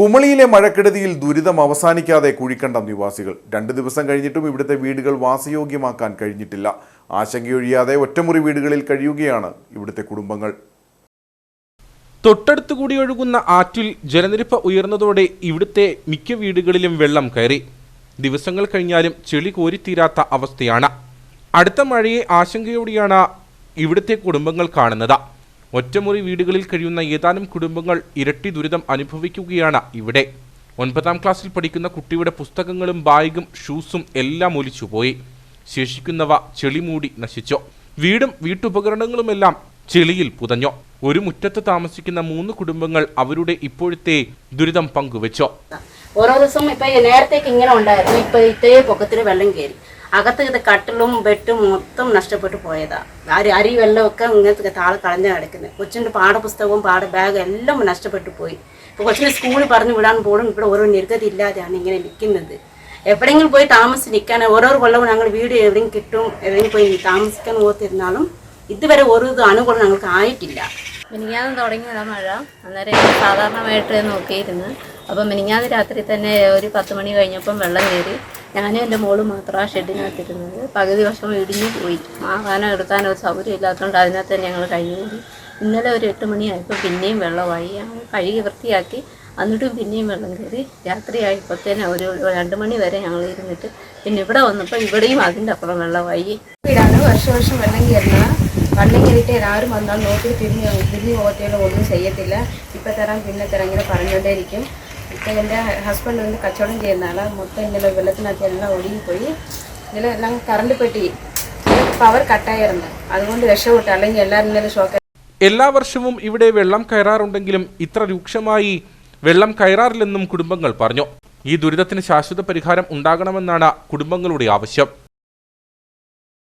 കുമളിയിലെ മഴക്കെടുതിയിൽ ദുരിതം അവസാനിക്കാതെ കുഴിക്കണ്ടം നിവാസികൾ. രണ്ട് ദിവസം കഴിഞ്ഞിട്ടും ഇവിടുത്തെ വീടുകൾ വാസയോഗ്യമാക്കാൻ കഴിഞ്ഞിട്ടില്ല. ആശങ്കയൊഴിയാതെ ഒറ്റമുറി വീടുകളിൽ കഴിയുകയാണ് ഇവിടുത്തെ കുടുംബങ്ങൾ. തൊട്ടടുത്തു കൂടി ഒഴുകുന്ന ആറ്റിൽ ജലനിരപ്പ് ഉയർന്നതോടെ ഇവിടുത്തെ മിക്ക വീടുകളിലും വെള്ളം കയറി. ദിവസങ്ങൾ കഴിഞ്ഞാലും ചെളി കോരിത്തീരാത്ത അവസ്ഥയാണ്. അടുത്ത മഴയെ ആശങ്കയോടെയാണ് ഇവിടുത്തെ കുടുംബങ്ങൾ കാണുന്നത്. ഒറ്റമുറി വീടുകളിൽ കഴിയുന്ന ഏതാനും കുടുംബങ്ങൾ ഇരട്ടി ദുരിതം അനുഭവിക്കുകയാണ് ഇവിടെ. ഒൻപതാം ക്ലാസ്സിൽ പഠിക്കുന്ന കുട്ടിയുടെ പുസ്തകങ്ങളും ബാഗും ഷൂസും എല്ലാം ഒലിച്ചുപോയി. ശേഷിക്കുന്നവ ചെളിമൂടി നശിച്ചു. വീടും വീട്ടുപകരണങ്ങളുമെല്ലാം ചെളിയിൽ പുതഞ്ഞു. ഒരു മുറ്റത്ത് താമസിക്കുന്ന മൂന്ന് കുടുംബങ്ങൾ അവരുടെ ഇപ്പോഴത്തെ ദുരിതം പങ്കുവച്ചു. ഓരോ ദിവസവും ഇപ്പൊ നേരത്തേക്ക് ഇങ്ങനെ ഉണ്ടായിരുന്നു. ഇപ്പൊ ഇതേ പൊക്കത്തിന് വെള്ളം കയറി. അകത്ത് കട്ടിലും ബെഡും മൊത്തം നഷ്ടപ്പെട്ടു പോയതാ. അരി അരി വെള്ളമൊക്കെ ഇങ്ങനത്തെ താളെ കളഞ്ഞ കിടക്കുന്നത് കൊച്ചിന്റെ പാഠപുസ്തകവും പാഠ ബാഗും എല്ലാം നഷ്ടപ്പെട്ടു പോയി. ഇപ്പോൾ കൊച്ചിനെ സ്കൂളിൽ പറഞ്ഞു വിടാൻ പോലും ഇവിടെ ഓരോ നിർഗതി ഇല്ലാതെയാണ് ഇങ്ങനെ നിൽക്കുന്നത് എവിടെയെങ്കിലും പോയി താമസിച്ച് നിൽക്കാൻ ഓരോ കൊല്ലവും ഞങ്ങൾ വീട് എവിടെയും കിട്ടും എവിടെയും പോയി താമസിക്കാൻ ഓർത്തിരുന്നാലും ഇതുവരെ ഒരു അനുകൂലം ഞങ്ങൾക്ക് ആയിട്ടില്ല. മിനിങ്ങാന്ന് തുടങ്ങിയതാ മഴ. അന്നേരം സാധാരണമായിട്ട് നോക്കിയിരുന്നു. അപ്പം മിനിങ്ങാതെ രാത്രി തന്നെ ഒരു പത്ത് മണി കഴിഞ്ഞപ്പം വെള്ളം കയറി. ഞാനും എന്റെ മോൾ മാത്രമാണ് ഷെഡിനകത്തിരുന്നത്. പകുതി വർഷം ഇടിഞ്ഞു പോയി. മാറാനോ എടുക്കാനോ ഒരു സൗകര്യം ഇല്ലാത്തതുകൊണ്ട് അതിനകത്ത് ഞങ്ങൾ കഴിഞ്ഞു കൂടി ഇന്നലെ ഒരു എട്ട് മണിയായപ്പോൾ പിന്നെയും വെള്ളമായി. കഴുകി വൃത്തിയാക്കി. എന്നിട്ടും പിന്നെയും വെള്ളം കയറി. രാത്രിയായപ്പോഴത്തേനും ഒരു രണ്ട് മണി വരെ ഞങ്ങൾ ഇരുന്നിട്ട് പിന്നെ ഇവിടെ വന്നപ്പോൾ ഇവിടെയും അതിന്റെ അപ്പുറം വെള്ളമായി. വീടാണ്. വർഷം വർഷം വെള്ളം കയറുന്ന. വെള്ളം കയറിയിട്ട് ആരും വന്നാൽ നോക്കി തിരിഞ്ഞ് തിരിഞ്ഞ് പോകത്തേലോ ഒന്നും ചെയ്യത്തില്ല. ഇപ്പം തരാം പിന്നെ തരാം ഇങ്ങനെ പറഞ്ഞുകൊണ്ടേയിരിക്കും. ഇപ്പം എൻ്റെ ഹസ്ബൻഡ് வந்து കച്ചവടം ചെയ്യുന്ന ആളാണ് മൊത്തം ഇന്നലെ വെള്ളത്തിനകത്ത് എല്ലാം ഒഴുകിപ്പോയി ഇന്നലെ എല്ലാം കറണ്ട് പെട്ടി പവർ കട്ടായിരുന്നു അതുകൊണ്ട് രക്ഷപ്പെട്ടു അല്ലെങ്കിൽ എല്ലാവരും ഇന്നലെ ഷോക്ക് എല്ലാ വർഷവും ഇവിടെ വെള്ളം കയറാറുണ്ടെങ്കിലും ഇത്ര രൂക്ഷമായി വെള്ളം കയറാറില്ലെന്നും കുടുംബങ്ങൾ പറഞ്ഞു ഈ ദുരിതത്തിന് ശാശ്വത പരിഹാരം ഉണ്ടാകണമെന്നാണ് കുടുംബങ്ങളുടെ ആവശ്യം